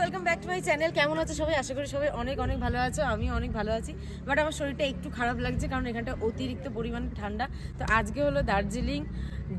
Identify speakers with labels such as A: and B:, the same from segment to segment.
A: Welcome back to my channel কেমন আছো সবাই? আশা করি সবাই অনেক অনেক ভালো আছো আমি অনেক ভালো আছি। বাট আমার শরীরটা একটু খারাপ লাগছে, কারণ এখানটা অতিরিক্ত পরিমাণ ঠান্ডা। তো আজকে হলো দার্জিলিং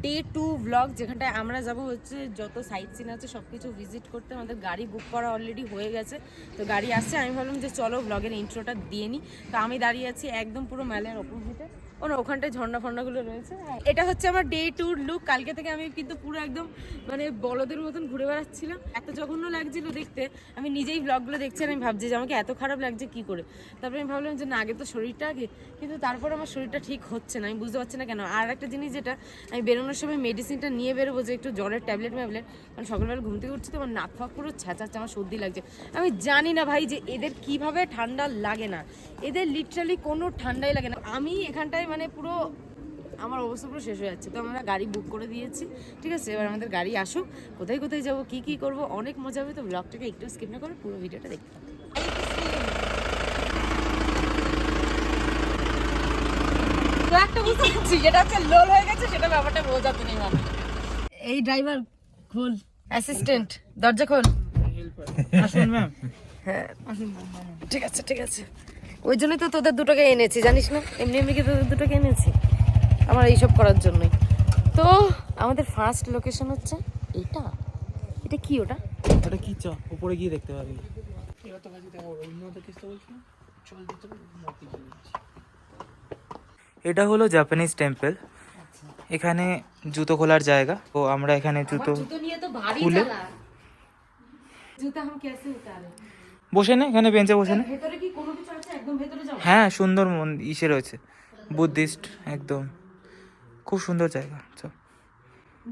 A: ডে টু ব্লগ যেখানটায় আমরা যাব হচ্ছে যত সাইট সিন আছে সব কিছু ভিজিট করতে। আমাদের গাড়ি বুক করা অলরেডি হয়ে গেছে। তো গাড়ি আসছে, আমি ভাবলাম যে চলো ব্লগের ইন্ট্রোটা দিয়ে নিই। তো আমি দাঁড়িয়ে আছি একদম পুরো মেলার অপোজিটে ও না, ওখানটায় ঝর্ণা ফর্ণাগুলো রয়েছে। এটা হচ্ছে আমার ডে টুর লুক কালকে থেকে আমি কিন্তু পুরো একদম মানে বলদের মতন ঘুরে বেড়াচ্ছিলাম। এত জঘন্য লাগছিল দেখতে। আমি নিজেই ব্লগগুলো দেখছি আমি ভাবছি যে আমাকে এত খারাপ লাগছে কি করে? তারপরে আমি ভাবলাম যে না, আগে তো শরীরটা আগে। কিন্তু তারপর আমার শরীরটা ঠিক হচ্ছে না, আমি বুঝতে পারছি না কেন। আর একটা জিনিস যেটা, আমি বেরোনোর সময় মেডিসিনটা নিয়ে বেরোবো যে একটু জ্বরের ট্যাবলেট ট্যাবলেট কারণ সকালবেলা ঘুম থেকে উঠছি তো আমার নাক ফাক পুরো ছ্যাঁচাচ্ছে আমার সর্দি লাগছে। আমি জানি না ভাই যে এদের কীভাবে ঠান্ডা লাগে না। এদের লিটারালি কোনো ঠান্ডাই লাগে না। আমি এখানটায় মানে পুরো আমার অবস্থা পুরো শেষ হয়ে যাচ্ছে। তো আমরা গাড়ি বুক করে দিয়েছি ঠিক আছে? এবার আমাদের গাড়ি আসুক। কোথায় কোথায় যাব কি কি করব অনেক মজা হবে। তো ব্লগটাকে একটু স্কিপ না করে পুরো ভিডিওটা দেখতে একটা বুঝতে পারছি যেটা হচ্ছে লোল হয়ে গেছে সেটা ব্যাপারটা বোঝাতে নেই মানে এই ড্রাইভার খোল। অ্যাসিস্ট্যান্ট দরজা খোল।
B: আসুন ম্যাম
A: হ্যাঁ। ঠিক আছে ঠিক আছে। ওই জন্যই তো তোদের দুটোকে এনেছি জানিস না? এমনি এমনি কি তোদের দুটোকে এনেছি? আমার এইসব করার জন্যই। তো আমাদের ফার্স্ট লোকেশন হচ্ছে এটা? এটা কি ওটা?
B: ওটা কি চ? উপরে গিয়ে দেখতে পাবি। এটা হলো জাপানিজ টেম্পল এখানে জুতো খোলার জায়গা। তো আমরা এখানে জুতো খুলে
A: জুতো হাম কেসে উতারে
B: বসে না এখানে বেঞ্চে বসে না।
A: ভেতরে কি কোনো কিছু আছে? একদম ভেতরে যাও।
B: হ্যাঁ সুন্দর মন ইসে রয়েছে। বুদ্ধিস্ট একদম। খুব সুন্দর জায়গা চ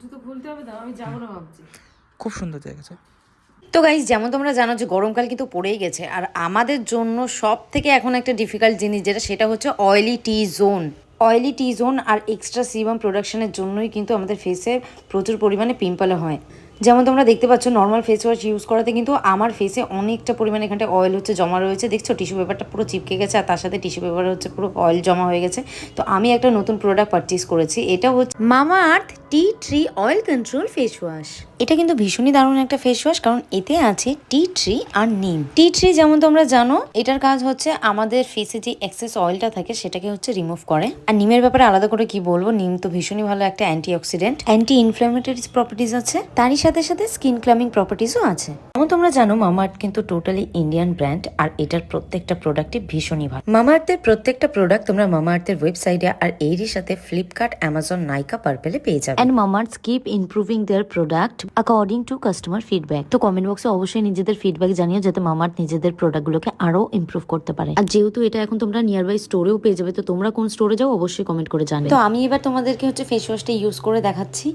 A: জুতো খুলতে হবে দাও আমি যাব না ভাবছি।
B: খুব সুন্দর জায়গা চ
C: তো গাইজ যেমন তোমরা জানো যে গরমকাল কিন্তু পড়েই গেছে আর আমাদের জন্য সব থেকে এখন একটা ডিফিকাল্ট জিনিস যেটা সেটা হচ্ছে oily T zone oily T zone আর এক্সট্রা সিবাম প্রোডাকশনের জন্যই কিন্তু আমাদের ফেসে প্রচুর পরিমাণে পিম্পল হয়। যেমন তোমরা দেখতে পাচ্ছ নর্মাল ফেস ওয়াশ ইউজ করাতে কিন্তু আমার ফেসে অনেকটা পরিমাণে এখানটা অয়েল হচ্ছে জমা রয়েছে। দেখছ টিস্যু পেপারটা পুরো চিপকে গেছে আর তার সাথে টিস্যু পেপার হচ্ছে পুরো অয়েল জমা হয়ে গেছে। তো আমি একটা নতুন প্রোডাক্ট পারচেস করেছি এটা হচ্ছে Mamaearth tea tree oil control face wash এটা কিন্তু ভীষণই দারুণ একটা ফেস ওয়াশ কারণ এতে আছে টি ট্রি আর নিম টি ট্রি যেমন তোমরা জানো এটার কাজ হচ্ছে আমাদের ফেসে যে এক্সেস অয়েলটা থাকে সেটাকে হচ্ছে রিমুভ করে। আর নিমের ব্যাপারে আলাদা করে কি বলব নিম তো ভীষণই ভালো একটা antioxidant anti inflammatory properties আছে। তারই সাথে সাথে স্কিন ক্লামিং প্রপার্টিসও আছে। যেমন তোমরা জানো মামাআর্থ কিন্তু টোটালি ইন্ডিয়ান ব্র্যান্ড আর এটার প্রত্যেকটা প্রোডাক্টই ভীষণই ভালো। মামাআর্থের প্রত্যেকটা প্রোডাক্ট তোমরা মামাআর্থের ওয়েবসাইটে আর এরই সাথে ফ্লিপকার্ট অ্যামাজন নাইকা পার্পেলে পেয়ে যাবে।
D: And Mama's keep improving their product according to customer feedback তো কমেন্ট বক্সে অবশ্যই নিজেদের ফিডব্যাক জানিও যাতে মামার্থ নিজেদের প্রোডাক্টগুলোকে আরও ইমপ্রুভ করতে পারে। আর যেহেতু এটা এখন তোমরা নিয়ার বাই স্টোরেও পেয়ে যাবে তো তোমরা কোন স্টোরে যাও অবশ্যই কমেন্ট করে জানাবে
C: তো আমি এবার তোমাদেরকে হচ্ছে ফেস ওয়াশটা ইউজ করে দেখাচ্ছি।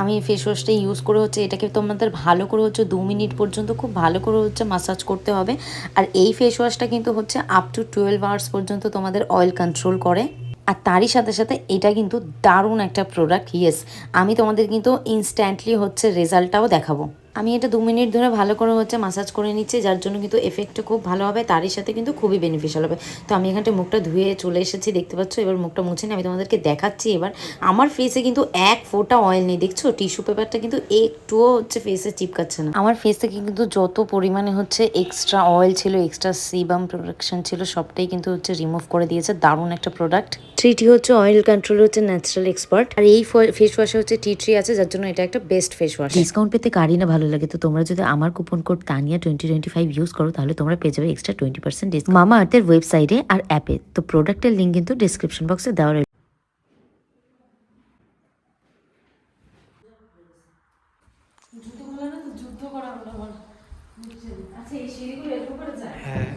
C: আমি ফেস ওয়াশটা ইউজ করে হচ্ছে এটাকে তোমাদের ভালো করে হচ্ছে দু মিনিট পর্যন্ত খুব ভালো করে হচ্ছে মাসাজ করতে হবে। আর এই ফেস ওয়াশটা কিন্তু হচ্ছে আপ টু টুয়েলভ আওয়ার্স পর্যন্ত তোমাদের অয়েল কন্ট্রোল করে। আর তারই সাথে সাথে এটা কিন্তু দারুণ একটা প্রোডাক্ট ইয়েস আমি তোমাদের কিন্তু ইনস্ট্যান্টলি হচ্ছে রেজাল্টটাও দেখাবো। আমি এটা দু মিনিট ধরে ভালো করে হচ্ছে মাসাজ করে নিচ্ছি, যার জন্য কিন্তু এফেক্টটা খুব ভালো হবে, তারই সাথে কিন্তু খুবই বেনিফিশিয়াল হবে। তো আমি এখানটা মুখটা ধুয়ে চলে এসেছি, দেখতে পাচ্ছ? এবার মুখটা মুছে আমি তোমাদেরকে দেখাচ্ছি এবার। আমার ফেসে কিন্তু এক ফোঁটা অয়েল নেই, দেখছ? টিস্যু পেপারটা কিন্তু একটুও হচ্ছে ফেসে চিপকাচ্ছে না। আমার ফেস থেকে কিন্তু যত পরিমাণে হচ্ছে এক্সট্রা অয়েল ছিল এক্সট্রা সিবাম প্রোডাকশন ছিল, সবটাই কিন্তু হচ্ছে রিমুভ করে দিয়েছে, দারুণ একটা প্রোডাক্ট ট্রিটি হচ্ছে অয়েল কন্ট্রোল হচ্ছে ন্যাচারাল এক্সপার্ট আর এই ফেস ওয়াশে হচ্ছে টি ট্রি আছে যার জন্য এটা একটা বেস্ট ফেস ওয়াশ
D: ডিসকাউন্ট পেতে কারই না ভালো লাগে। তো তোমরা যদি আমার coupon code Tania twenty twenty five use করো তাহলে তোমরা পেয়ে যাবে এক্সট্রা টোয়েন্টি পার্সেন্ট ডিসকাউন্ট মামা আর্থের ওয়েবসাইটে আর অ্যাপে তো প্রোডাক্টের লিঙ্ক কিন্তু ডিসক্রিপশন বক্সে দেওয়া রয়েছে
A: করা আচ্ছা এই সিঁড়িগুলো এরকম করে যায়?
B: হ্যাঁ।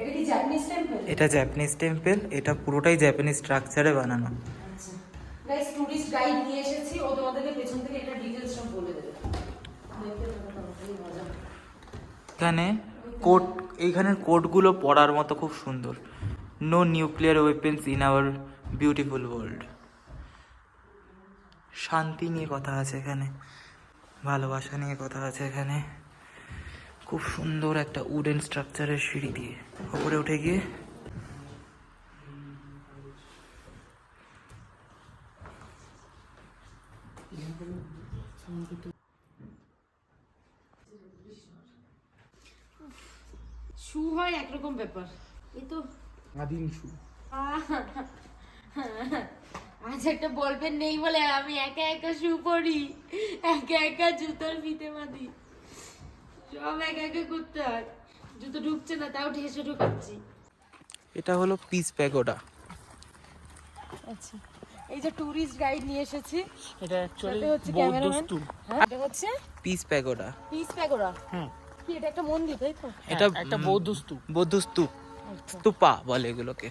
A: এটা কি জাপানিজ
B: এটা জাপানিজ টেম্পল এটা পুরোটাই জাপানিজ স্ট্রাকচারে বানানো।
A: আচ্ছা। গাইস টুরিস্ট গাইড নিয়ে এসেছি ও তোমাদেরকে পেছন থেকে এটা ডিটেইলস সব বলে দেবে। দেখতে থাকো তাড়াতাড়ি মজা।
B: এখানে কোড এইখানের কোডগুলো পড়ার মতো খুব সুন্দর। No nuclear weapons in our beautiful world শান্তি নিয়ে কথা আছে এখানে। ভালোবাসা নিয়ে কথা আছে এখানে। খুব সুন্দর একটা উডেন স্ট্রাকচারের সিঁড়ি দিয়ে। ওপরে উঠে গিয়ে
A: শু হয় একরকম ব্যাপার এ তো আজ একটা বলবেন নেই বলে আমি একা একা শু পরি একা একা জুতোর ফিতে বাঁধি। সব একা একা করতে হয়। জুতো ঢুকছে না তাও ঠেসে ঢুকাচ্ছি।
B: এটা হলো পিস প্যাগোডা
A: আচ্ছা এই যে টুরিস্ট গাইড নিয়ে এসেছি।
B: এটা
A: সাথে হচ্ছে ক্যামেরাম্যান হ্যাঁ এটা হচ্ছে
B: পিস প্যাগোডা
A: পিস প্যাগোরা
B: হুম।
A: কি এটা একটা মন্দির তাই তো?
B: এটা একটা বৌদ্ধ স্তূপ। বৌদ্ধ স্তূপ। স্তূপা বলে এগুলোকে।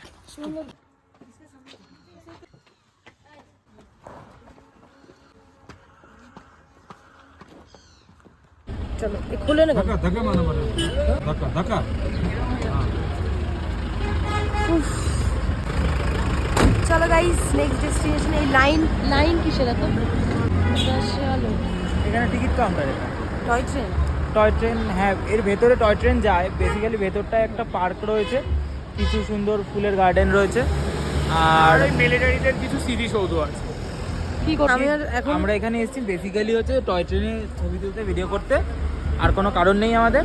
A: চলো চলো গাইস নেক্সট ডেস্টিনেশন এই লাইন লাইন কিসের এত?
B: এখানে টিকিট তো
A: টয় ট্রেন
B: টয় ট্রেন হ্যাঁ এর ভেতরে টয় ট্রেন যায়। বেসিক্যালি ভেতরটায় একটা পার্ক রয়েছে। কিছু সুন্দর ফুলের গার্ডেন রয়েছে। আর
E: মিলিটারিদের কিছু স্মৃতিসৌধ আছে।
A: কি করব? আমি আর এখন
B: আমরা এখানে এসেছি। বেসিক্যালি হচ্ছে টয় ট্রেনে ছবি তুলতে ভিডিও করতে। আর কোনো কারণ নেই আমাদের।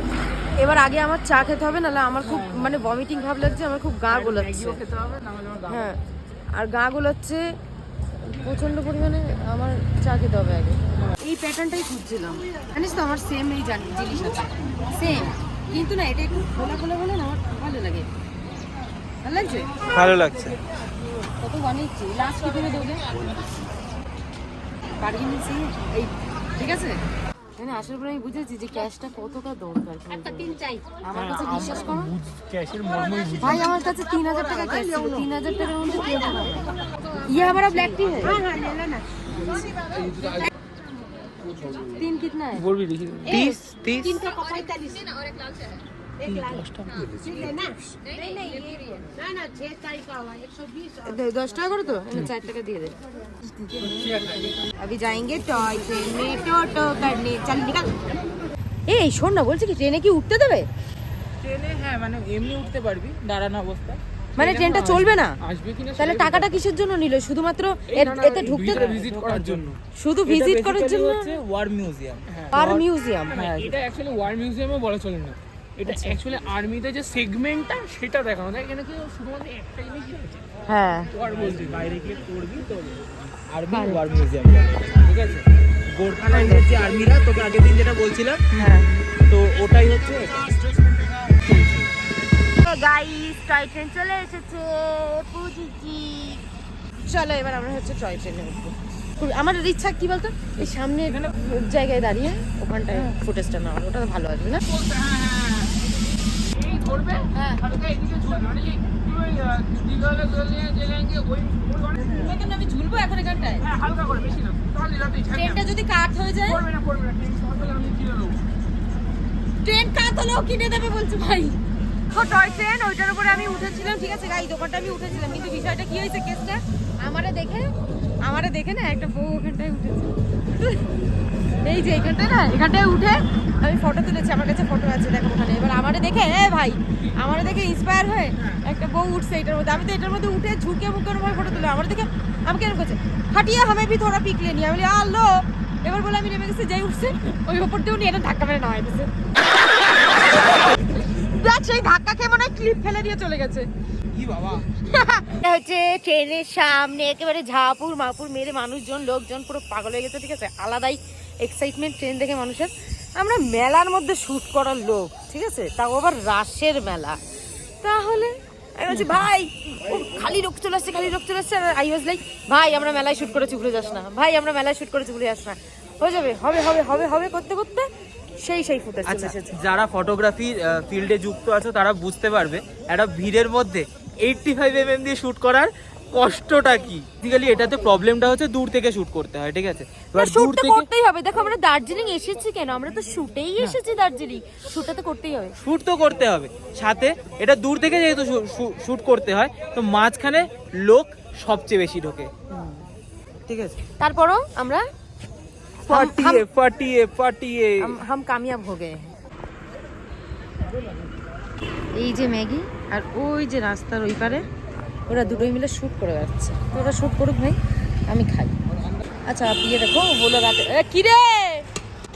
A: এবার আগে আমার চা খেতে হবে নাহলে আমার খুব মানে ভমিটিং ভাব লাগছে আমার খুব গা গোলাচ্ছে। হ্যাঁ। আর গা গোলাচ্ছে প্রচণ্ড পরিমাণে আমার চা খেতে হবে আগে। এই প্যাটার্নটাই খুঁজছিলাম। জানিস তো আমার সেম এই জানি জিনিস আছে। সেম কিন্তু না এটা একটু খোলা খোলা বলে না আমার ভালো লাগে। ভালো লাগছে?
B: ভালো লাগছে।
A: কত বানিয়েছি লাস্ট কি করে দেবে? বার্গেনিং সি এই ঠিক আছে? এখানে আসার পরে আমি বুঝেছি যে ক্যাশটা কতটা দরকার একটা তিন চাই আমার কাছে বিশ্বাস করো
E: ক্যাশের মর্মই বুঝি
A: भाई हमारे पास तीन हजार टका कैश ছিল तीन हजार টাকার মধ্যে কি হবে ये हमारा ब्लैक टी है हाँ हाँ ले लेना तीन कितना है
B: বলবি দেখি তিস তিস
A: दे- दस টাকা করে তো এনে চার টাকা দিয়ে দে अभी जाएंगे टॉय ट्रेन में टोटो करने चल निकल এই শোন না বলছি কি ট্রেনে কি উঠতে দেবে
B: ট্রেনে হ্যাঁ মানে এমনি উঠতে পারবি দাঁড়ানো অবস্থায়
A: মানে ট্রেনটা চলবে না
E: আসবে কিনা
A: তাহলে টাকাটা কিসের জন্য নিল শুধুমাত্র এর- এতে ঢুকতে
E: ভিজিট করার জন্য
A: শুধু ভিজিট করার জন্য
B: হচ্ছে ওয়ার মিউজিয়াম
A: আর মিউজিয়াম হ্যাঁ
E: এটা অ্যাকচুয়ালি ওয়ার মিউজিয়ামে বলা চলে না এটা অ্যাকচুয়ালি আর্মিতে যে সেগমেন্টটা সেটা দেখানো। যায় এখানে কি শুধুমাত্র একটা জিনিস আছে
A: হ্যাঁ।
E: ওয়ার বলছি
B: বাইরে গিয়ে তো আর্মি ওয়ার মিউজিয়াম ঠিক আছে? গোর্খাল্যান্ডের যে আর্মিরা তোকে আগের দিন যেটা বলছিলাম
A: হ্যাঁ।
B: তো ওটাই হচ্ছে।
A: গাইস টয় ট্রেন চলে এসেছে পুজিজি চলো এবার আমরা হচ্ছে টয় ট্রেনে উঠবো। খুব- আমার ইচ্ছা কি বলতো? এই সামনে জায়গায় দাঁড়িয়ে ওখানটায় ফুটেজটা নেওয়ার ওটা ভালো আসবে না? হ্যাঁ।
E: এদিকে ঝুলবে মানে কি গেলে ওই
A: আমি ঝুলবো এখন এখানটায়।
E: হ্যাঁ হালকা করে বেশি না। তাহলে
A: ট্রেনটা যদি কাট হয়ে যায়?
E: পড়বে না পড়বে না ট্রেন সকালে আমি কিনে নেব।
A: ট্রেন কাট হলেও কিনে দেবে বলছো ভাই। টয় ট্রেন ওইটার উপরে আমি উঠেছিলাম ঠিক আছে গাই দোকানটা আমি উঠেছিলাম কিন্তু বিষয়টা কি হয়েছে কেসটা আমারে দেখে আমারে দেখে না একটা বউ ওখানটায় উঠেছে। এই যে এখানটায় না এখানটায় উঠে আমি ফটো তুলেছি আমার কাছে ফটো আছে দেখো ওখানে। এবার আমারে দেখে এ ভাই আমারে দেখে ইন্সপায়ার হয়ে একটা বউ উঠছে এটার মধ্যে। আমি তো এটার মধ্যে উঠে ঝুঁকে মুখে ভাবে ফটো তুলে আমার দেখে আমাকে এরকম করছে হাটিয়ে আমি ভি থোড়া পিক লেনি আমি বলি আলো। এবার বলে আমি নেমে গেছি যাই উঠছে ওই ওপর দিয়ে উনি এটা ধাক্কা মেরে নামাই দিছে। সেই ধাক্কা খেয়ে মনে হয় ক্লিপ ফেলে দিয়ে চলে গেছে।
B: কি বাবা?
A: এটা হচ্ছে ট্রেনের সামনে একেবারে ঝাপুর মাপুর মেরে মানুষজন লোকজন পুরো পাগল হয়ে গেছে ঠিক আছে? আলাদাই এক্সাইটমেন্ট ট্রেন দেখে মানুষের। আমরা মেলার মধ্যে শ্যুট করার লোক ঠিক আছে? তাও আবার রাসের মেলা। তাহলে আমি বলছি ভাই ও খালি রোগ চলে আসছে খালি রোগ চলে আসছে। আর আই ওয়াজ লাইক ভাই আমরা মেলায় শ্যুট করেছি ভুলে যাস না। ভাই আমরা মেলায় শ্যুট করেছি ভুলে যাস না। হয়ে যাবে হবে হবে হবে হবে করতে করতে সেই সেই ফুটেজ
B: আচ্ছা যারা ফটোগ্রাফি ফিল্ডে যুক্ত আছে তারা বুঝতে পারবে একটা ভিড়ের মধ্যে এইটটি ফাইভ এমএম দিয়ে শ্যুট করার কষ্টটা কি? বেসিক্যালি এটাতে প্রবলেমটা হচ্ছে দূর থেকে শুট করতে হয় ঠিক আছে? এবার
A: শুট তো করতেই হবে। দেখো আমরা দার্জিলিং এসেছি কেন? আমরা তো শুটেই এসেছি দার্জিলিং। শুটটা তো করতেই হবে।
B: শুট তো করতে হবে। সাথে এটা দূর থেকে যেহেতু শুট করতে হয় তো মাঝখানে লোক সবচেয়ে বেশি ঢোকে। ঠিক আছে?
A: তারপরও আমরা
B: ফাটিয়ে ফাটিয়ে ফাটিয়ে
A: হাম কামিয়াব হো গয়ে এই যে ম্যাগি আর ওই যে রাস্তার ওই পারে ওরা দুটোই মিলে শ্যুট করে যাচ্ছে তো ওরা শ্যুট করুক ভাই আমি খাই আচ্ছা आप ये देखो बोलो रात ए, কি রে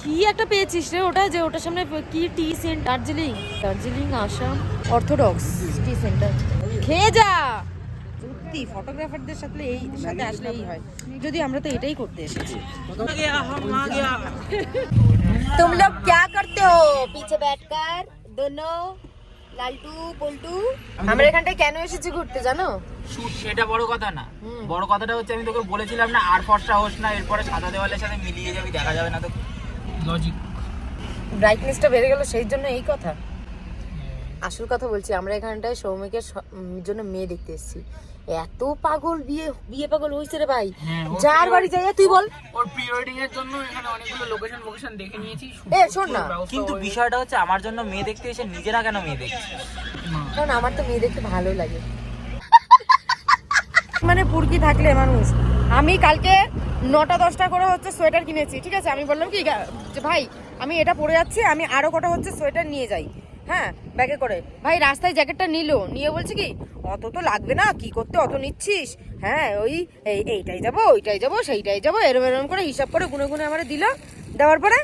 A: কি একটা পেয়েছিস রে ওটা যে ওটার সামনে কি টি Saint Darjeeling Darjeeling Assam orthodox tea centre খেয়ে যা সত্যি ফটোগ্রাফারদের সাথে এই সাথে আসলে এই হয় যদি আমরা তো এটাই করতে এসেছি तुम लोग क्या करते हो पीछे बैठकर दोनों লালটু পল্টু আমরা এখানটায় কেন এসেছি ঘুরতে জানো?
B: শুট সেটা বড় কথা না। বড় কথাটা হচ্ছে আমি তোকে বলেছিলাম না আর ফর্সা হোস না এরপরে সাদা দেওয়ালের সাথে মিলিয়ে যাবি দেখা যাবে না তো।
E: লজিক
A: ব্রাইটনেসটা বেড়ে গেল সেই জন্য এই কথা। আসল কথা বলছি আমরা এখানটায় সৌমিকের জন্য মেয়ে দেখতে এসেছি। এত পাগল বিয়ে বিয়ে পাগল হয়েছে রে ভাই।
E: হ্যাঁ,
A: যার বাড়ি যাই তুই বল।
E: ওর প্রি ওয়েডিং এর জন্য এখানে অনেকগুলো লোকেশন লোকেশন দেখে নিয়েছি
A: এ শোন না।
B: কিন্তু বিষয়টা হচ্ছে আমার জন্য মেয়ে দেখতে এসে নিজেরা কেন মেয়ে দেখছে?
A: কারণ আমার তো মেয়ে দেখতে ভালো লাগে। মানে পুরকি থাকলে মানুষ। আমি কালকে নটা দশটা করে হচ্ছে সোয়েটার কিনেছি ঠিক আছে? আমি বললাম কি যে ভাই আমি এটা পরে যাচ্ছি আমি আরও কটা হচ্ছে সোয়েটার নিয়ে যাই। হ্যাঁ ব্যাগে করে। ভাই, রাস্তায় জ্যাকেটটা নিল। নিয়ে বলছে কি, অত তো লাগবে না, কি করতে অত নিচ্ছিস? হ্যাঁ ওই, এই, এইটাই যাব, ওইটাই যাব, সেইটাই যাব, এরম এরম করে হিসাব করে গুনে গুনে আমার দিল। দেওয়ার পরে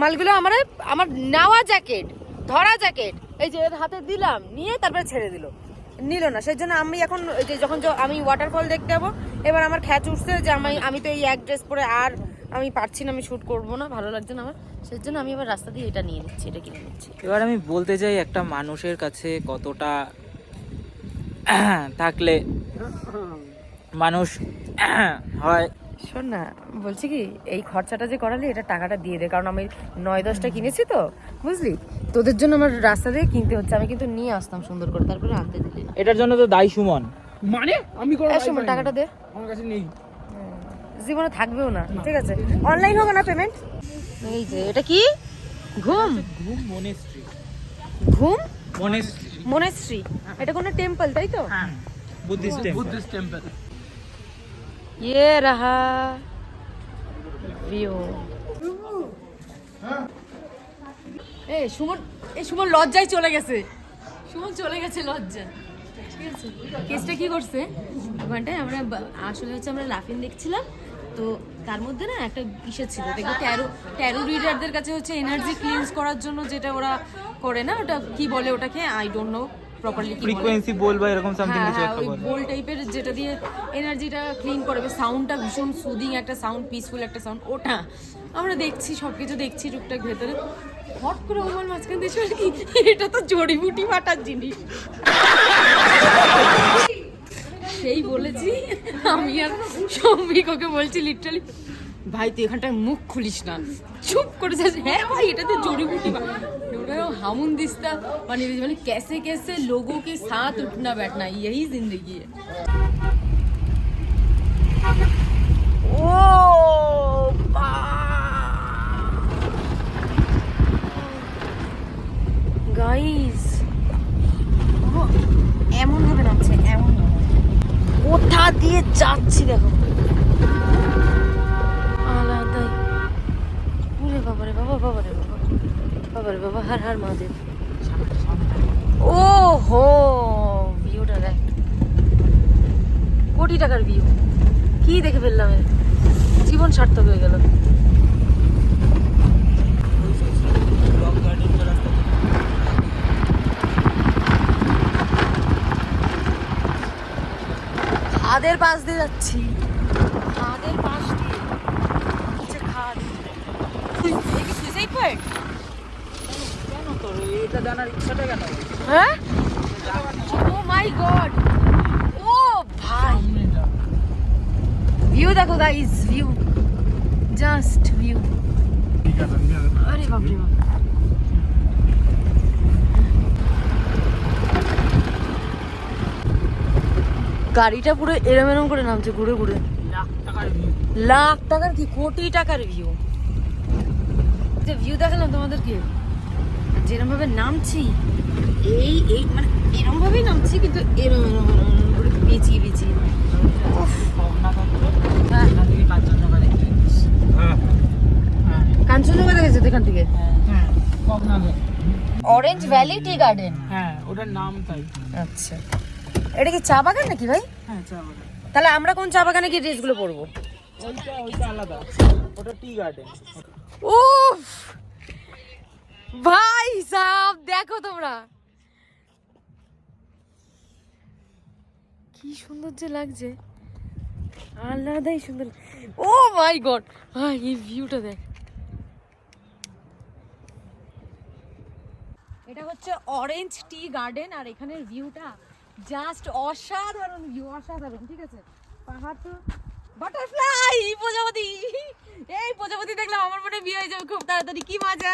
A: মালগুলো আমার আমার নেওয়া জ্যাকেট, ধরা জ্যাকেট, এই যে হাতে দিলাম, নিয়ে তারপরে ছেড়ে দিল। নিল না। সেই জন্য আমি এখন যে যখন আমি ওয়াটারফল দেখতে যাব, এবার আমার খ্যাচ উঠছে যে আমি আমি তো এই এক ড্রেস পরে আর আমি পারছি না, আমি শ্যুট করব না, ভালো লাগছে না আমার। সেই জন্য আমি এবার রাস্তা দিয়ে এটা নিয়ে নিচ্ছি, এটা কিনে নিচ্ছি।
B: এবার আমি বলতে চাই একটা মানুষের কাছে কতটা থাকলে মানুষ হয়
A: শোন না বলছি কি এই খরচাটা যে করালি এটা টাকাটা দিয়ে দে কারণ আমি নয় দশটা কিনেছি তো বুঝলি? তোদের জন্য আমার রাস্তা দিয়ে কিনতে হচ্ছে আমি কিন্তু নিয়ে আসতাম সুন্দর করে তারপরে আনতে দিলি না।
B: এটার জন্য তো দায়ী সুমন।
E: মানে? আমি কোনো
A: সুমন, টাকাটা দে।
E: আমার কাছে নেই।
A: জীবনে থাকবেও না ঠিক আছে? অনলাইন হবে না পেমেন্ট এই যে এটা কি? ঘুম?
B: ঘুম মনেশ্রী।
A: ঘুম?
B: মনেশ্রী।
A: মনেশ্রী। এটা কোনো টেম্পল তাই তো?
B: বুদ্ধিস্ট
E: বুদ্ধিস্ট টেম্পল
A: ये रहा व्यू এ সুমন এই সুমন লজ্জায় চলে গেছে সুমন চলে গেছে লজ্জা ঠিক আছে কেসটা কি করছে ওখানটায় আমরা বা- আসলে হচ্ছে আমরা লাফিং দেখছিলাম তো তার মধ্যে না একটা ইসে ছিল দেখবো ট্যারো ট্যারো রিডারদের কাছে হচ্ছে এনার্জি ক্লিনস করার জন্য যেটা ওরা করে না ওটা কি বলে ওটাকে I don't no properly frequency বল?
B: বা এরকম সামথিং
A: হ্যাঁ
B: কিছু
A: হ্যাঁ
B: একটা
A: ওই
B: বল।
A: টাইপের যেটা দিয়ে এনার্জিটা ক্লিন করবে সাউন্ডটা ভীষণ সুদিং একটা সাউন্ড পিসফুল একটা সাউন্ড ওটা আমরা দেখছি সব কিছু দেখছি টুকটাক ভেতরে। হট করে ওমান মাঝখান দিয়ে চলে কি এটা তো জড়িবুটি ফাটার জিনিস। সেই বলেছি আমি আর সৌমিক ওকে বলছি লিটারালি ভাই তুই এখানটায় মুখ খুলিস না। চুপ করে যাস। হ্যাঁ ভাই এটা তো জড়িবুটি বা- ওটা हामुन दिसता और ये मैंने कैसे कैसे लोगों के साथ उठना बैठना यही जिंदगी है ओ গাইস এমন ভাবে নামছে এমন ভাবে। কোথা দিয়ে যাচ্ছি দেখো বাবারে বাবা হার হার মহাদেব। ও হো ভিউটা দেখ। কোটি টাকার ভিউ। কি দেখে ফেললাম জীবন সার্থক হয়ে গেল। খাদের পাশ দিয়ে যাচ্ছি। খাদের পাশ দিয়ে? খাদ। সুইসাইড পয়েন্ট
B: এটা জানার ইচ্ছাটা
A: হ্যাঁ? ও মাই গড ও ভাই! ভিউ দেখো ভিউ জাস্ট ভিউ আরে গাড়িটা পুরো এরম এরম করে নামছে, ঘুরে ঘুরে।
E: লাখ টাকার
A: লাখ টাকার কি? কোটি টাকার ভিউ যে ভিউ দেখালাম তোমাদেরকে? যেরকম ভাবে নামছি এই এই মানে এরম ভাবেই নামছি কিন্তু এরম এরম এরম করে পেঁচিয়ে পেঁচিয়ে। হ্যাঁ,
B: কাঞ্চনজঙ্ঘা
A: তো এখান থেকে?
E: হ্যাঁ।
A: অরেঞ্জ ভ্যালি টি গার্ডেন
E: হ্যাঁ ওটার নাম তাই।
A: আচ্ছা। এটা কি চা বাগান নাকি ভাই?
E: হ্যাঁ চা বাগান।
A: তাহলে আমরা কোন চা বাগানে গিয়ে ড্রেসগুলো পরবো?
B: ওইটা ওইটা আলাদা। ওটা টি গার্ডেন
A: উফ! ভাই সাব, দেখো তোমরা। কি সুন্দর যে লাগছে। আলাদাই সুন্দর। Oh my God. ভাই এই ভিউটা দেখ। এটা হচ্ছে অরেঞ্জ টি গার্ডেন আর এখানের ভিউটা জাস্ট অসাধারণ ভিউ অসাধারণ, ঠিক আছে? পাহাড় তো বাটারফ্লাই প্রজাপতি, এই প্রজাপতি দেখলাম, আমার মনে বিয়ে হয়ে যাবে, খুব তাড়াতাড়ি, কি মজা।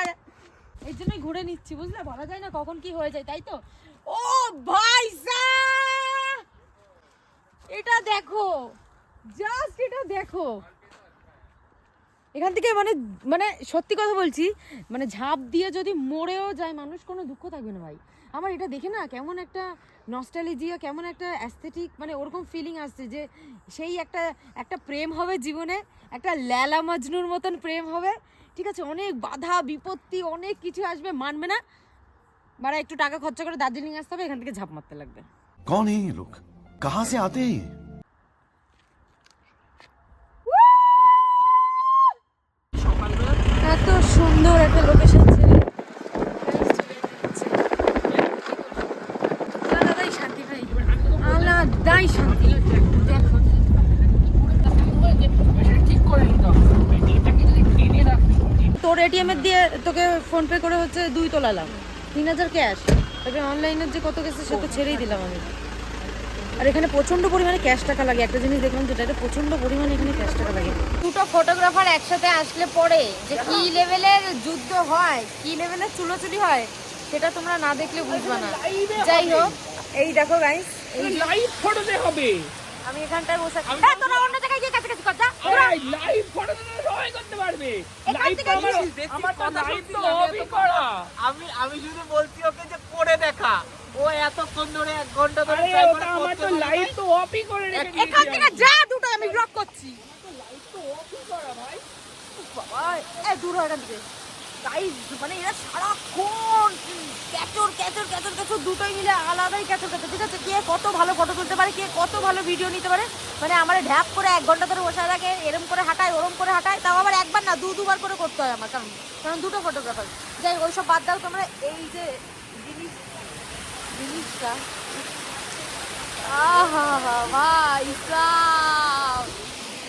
A: এই জন্যই ঘুরে নিচ্ছি, বুঝলে? বলা যায় না কখন কি হয়ে যায়, তাই তো? ও ভাই এটা দেখো জাস্ট এটা দেখো। এখান থেকে মানে মানে সত্যি কথা বলছি মানে ঝাঁপ দিয়ে যদি মরেও যায়, মানুষ কোনো দুঃখ থাকবে না ভাই। আমার এটা দেখে না কেমন একটা নস্টালিজিয়া কেমন একটা অ্যাস্থেটিক মানে ওরকম ফিলিং আসছে যে সেই একটা একটা প্রেম হবে জীবনে, একটা ল্যালা মজনুর মতন প্রেম হবে ঠিক আছে অনেক বাধা বিপত্তি অনেক কিছু আসবে মানবে না। বারা একটু টাকা খরচা করে দার্জিলিং আসতে হবে এখান থেকে ঝাঁপ মারতে লাগবে।
F: কন এই লোক? কাহা সে আতে?
A: এত সুন্দর একটা লোকেশন ছেড়ে আলাদাই শান্তি ভাই আলাদাই শান্তি। তোর এটিএম এর দিয়ে তোকে ফোন পে করে হচ্ছে দুই তোলালাম। তিন হাজার ক্যাশ তবে অনলাইনের যে কত গেছে সে তো ছেড়েই দিলাম আমি। আর এখানে প্রচণ্ড পরিমাণে ক্যাশ টাকা লাগে। একটা জিনিস দেখলাম যেটা এটা প্রচণ্ড পরিমাণে এখানে ক্যাশ টাকা লাগে। দুটো ফটোগ্রাফার একসাথে আসলে পরে যে কি লেভেলের যুদ্ধ হয় কি লেভেলের চুলোচুরি হয় সেটা তোমরা না দেখলে বুঝবে না। যাই হোক। এই দেখো গাইস এই
E: লাইভ ফটোতে হবে।
A: আমি এখানটায় বসে হ্যাঁ তোরা অন্য জায়গায় গিয়ে কাছাকাছি কর যা।
E: লাইভ ফটোতে তো সবাই করতে পারবে। লাইভ আমার আমার তো লাইভ তো
B: লাগে,
E: করা।
B: আমি আমি শুধু বলছি ওকে যে করে দেখা ও এতক্ষণ ধরে এক ঘণ্টা ধরে করে
E: আমার তো লাইভ তো অফই করে রেখে
A: এখান থেকে যা দুটো আমি ব্লক করছি।
E: তো অফই করা ভাই।
A: বাবা এ দূর হয় এখান থেকে গাইস মানে এরা সারাক্ষণ ক্যাচর ক্যাচর ক্যাচর ক্যাচর দুটোই মিলে আলাদাই ক্যাচর ক্যাচর ঠিক আছে কে কত ভালো ফটো তুলতে পারে কে কত ভালো ভিডিও নিতে পারে মানে আমার ঢ্যাপ করে এক ঘণ্টা ধরে বসে থাকে এরম করে হাঁটায় ওরম করে হাঁটায় তাও আবার একবার না দু দুবার করে করতে হয় আমার কারণ কারণ দুটো ফটোগ্রাফার যাই ওই সব বাদ দাও তোমরা এই যে জিনিস জিনিসটা আহা হা ভাই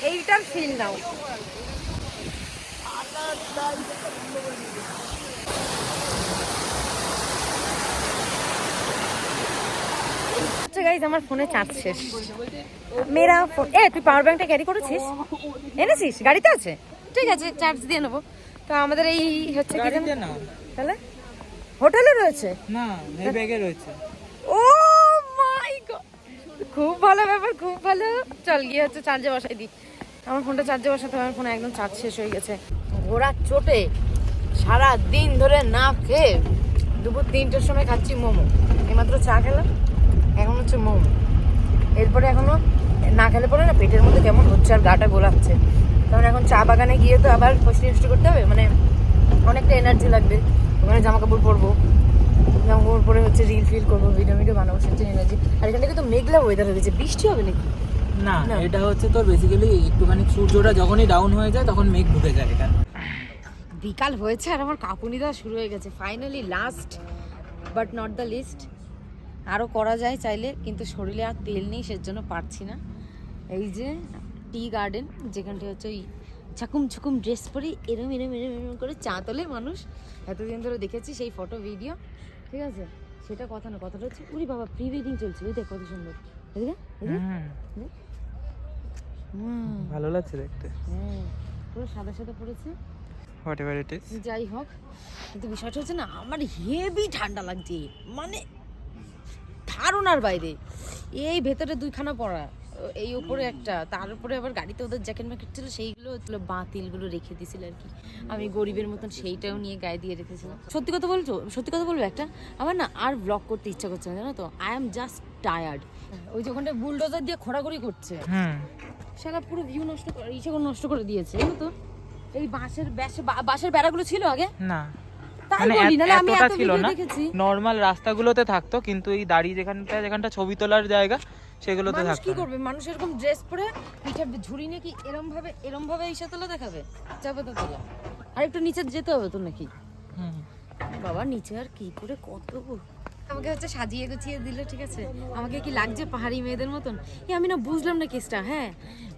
A: এইটার ফিল নাও গাইজ আমার ফোনে চার্জ শেষ। ফোন এ তুই পাওয়ার ব্যাংকটা ক্যারি করেছিস? এনেছিস? গাড়িতে আছে? ঠিক আছে চার্জ দিয়ে নেব। তো আমাদের এই হচ্ছে কি তাহলে? হোটেলে রয়েছে?
B: না এই ব্যাগে রয়েছে।
A: ও মাই গড খুব ভালো ব্যাপার খুব ভালো। চল গিয়ে হচ্ছে চার্জে বসাই দিই। আমার ফোনটা চার্জে বসাতে আমার ফোনে একদম চার্জ শেষ হয়ে গেছে। ঘোড়ার চোটে সারা দিন ধরে না খেয়ে দুপুর তিনটের সময় খাচ্ছি মোমো। এইমাত্র চা খেলাম। এখন হচ্ছে মোমো। এরপরে এখনও না খেলে পরে না পেটের মধ্যে কেমন হচ্ছে আর গাটা গোলাচ্ছে। কারণ এখন চা বাগানে গিয়ে তো আবার ফসলি নষ্ট করতে হবে মানে অনেকটা এনার্জি লাগবে। ওখানে জামা কাপড় পরবো জামা কাপড় পরে হচ্ছে রিল ফিল করব ভিডিও ভিডিও বানাবো সেটা এনার্জি আর এখান থেকে তো মেঘলা ওয়েদার হয়ে গেছে বৃষ্টি হবে নাকি?
B: না
A: না।
B: এটা হচ্ছে তোর বেসিক্যালি একটুখানি সূর্যটা যখনই ডাউন হয়ে যায় তখন মেঘ ঢুকে যায় এটা
A: বিকাল হয়েছে আর আমার কাঁপুনি দেওয়া শুরু হয়ে গেছে finally last but not the least আরও করা যায় চাইলে কিন্তু শরীরে আর তেল নেই সেজন্য পারছি না। এই যে টি গার্ডেন যেখানটি হচ্ছে ওই ছাকুম ছুকুম ড্রেস পরে এরম এরম এরম এরম করে চা তোলে মানুষ এতদিন ধরে দেখেছি সেই ফটো ভিডিও। ঠিক আছে? সেটা কথা না কথাটা হচ্ছে উরি বাবা প্রি ওয়েডিং চলছে। ওই দেখ কত সুন্দর।
B: ভালো লাগছে দেখতে।
A: হ্যাঁ পুরো সাদা সাদা পড়েছে।
B: হোয়াট এভার ইট ইজ
A: যাই হোক কিন্তু বিষয়টা হচ্ছে না আমার হেভি ঠান্ডা লাগছে। মানে ধারণার বাইরে। এই ভেতরে দুইখানা পড়া এই উপরে একটা তার উপরে আবার গাড়িতে ওদের জ্যাকেট ম্যাকেট ছিল সেইগুলো হচ্ছিল বাতিলগুলো রেখে দিয়েছিল আর কি। আমি গরিবের মতন সেইটাও নিয়ে গায়ে দিয়ে রেখেছিলাম। সত্যি কথা বলছো? সত্যি কথা বলব একটা? আমার না আর ব্লগ করতে ইচ্ছা করছে না জানো তো? আই এম জাস্ট টায়ার্ড ওই যে ওখানটা বুলডোজার দিয়ে খোঁড়াখড়ি করছে। সারা পুরো ভিউ নষ্ট করে ইসে করে নষ্ট করে দিয়েছে জানো তো? এই বাঁশের ব্যাস বাঁশের বেড়াগুলো ছিল আগে?
B: না। মানে এতটা ছিল না। নর্মাল রাস্তাগুলোতে থাকতো কিন্তু এই দাঁড়িয়ে যেখানটা যেখানটা ছবি তোলার জায়গা
A: সেগুলোতে
B: থাকতো
A: কি করবে? মানুষ এরকম ড্রেস পরে পিঠে ঝুড়ি নাকি এরম ভাবে এরম ভাবে ঈশা তোলা দেখাবে? যাবে তো তোলা। আর একটু নিচে যেতে হবে তো নাকি?
B: হুম।
A: বাবা নিচে আর কি? করে কত আমাকে হচ্ছে সাজিয়ে গুছিয়ে দিল, ঠিক আছে? আমাকে কি লাগছে পাহাড়ি মেয়েদের মতন? আমি না বুঝলাম না কেসটা হ্যাঁ?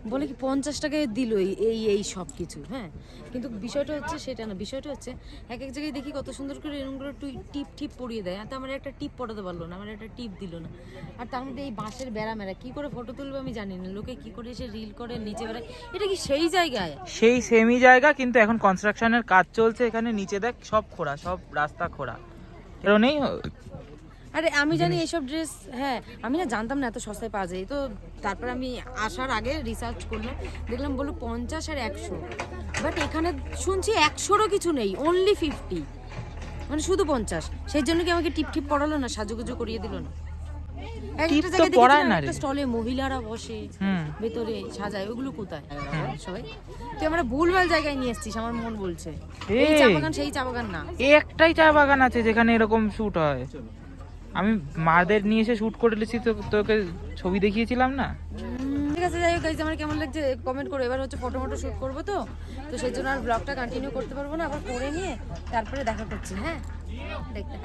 A: বলে কি পঞ্চাশ টাকায় দিল এই- এই সব কিছু হ্যাঁ? কিন্তু বিষয়টা হচ্ছে সেটা না, বিষয়টা হচ্ছে এক এক জায়গায় দেখি কত সুন্দর করে এরকম করে টিপ টিপ পরিয়ে দেয়। আর তো আমার একটা টিপ পড়াতে পারল না আমার একটা টিপ দিল না। আর তার মধ্যে এই বাঁশের বেড়া মেরা কি করে ফটো তুলবে আমি জানি না। লোকে কি করে এসে রিল করে, নিচে বেড়ায়, এটা কি সেই জায়গায়?
B: সেই সেমই জায়গা, কিন্তু এখন কনস্ট্রাকশনের কাজ চলছে এখানে, নিচে দেখ সব খোঁড়া, সব রাস্তা খোঁড়া। নেই?
A: আরে আমি জানি এইসব ড্রেস হ্যাঁ আমি না জানতাম না এত সস্তায় পাওয়া যায়। তো তারপর আমি আসার আগে রিসার্চ করলাম দেখলাম বলল পঞ্চাশ আর একশো। বাট এখানে শুনছি একশোরও কিছু নেই অনলি ফিফটি মানে শুধু পঞ্চাশ। সেই জন্য কি আমাকে টিপ টিপ পড়ালো না সাজুগুজু করিয়ে দিল না? একটা জায়গায়
B: পড়ায়
A: একটা স্টলে মহিলারা বসে ভেতরে সাজায় ওগুলো কোথায়? সবাই। তুই আমরা ভুলভাল জায়গায় নিয়ে এসছিস আমার মন বলছে। এই চা বাগান সেই চা বাগান না।
B: একটাই চা বাগান আছে যেখানে এরকম শুট হয়। আমি মাদের নিয়ে এসে শুট করে এসেছি, তো তোকে ছবি দেখিয়েছিলাম না?
A: ঠিক আছে, যাই হোক গাইজ আমার কেমন লাগছে কমেন্ট করো। এবার হচ্ছে ফটো মটো শ্যুট করব তো। তো সেই জন্য আর ব্লগটা কন্টিনিউ করতে পারব না, আবার করে নিয়ে তারপরে দেখা করছি হ্যাঁ? দেখতে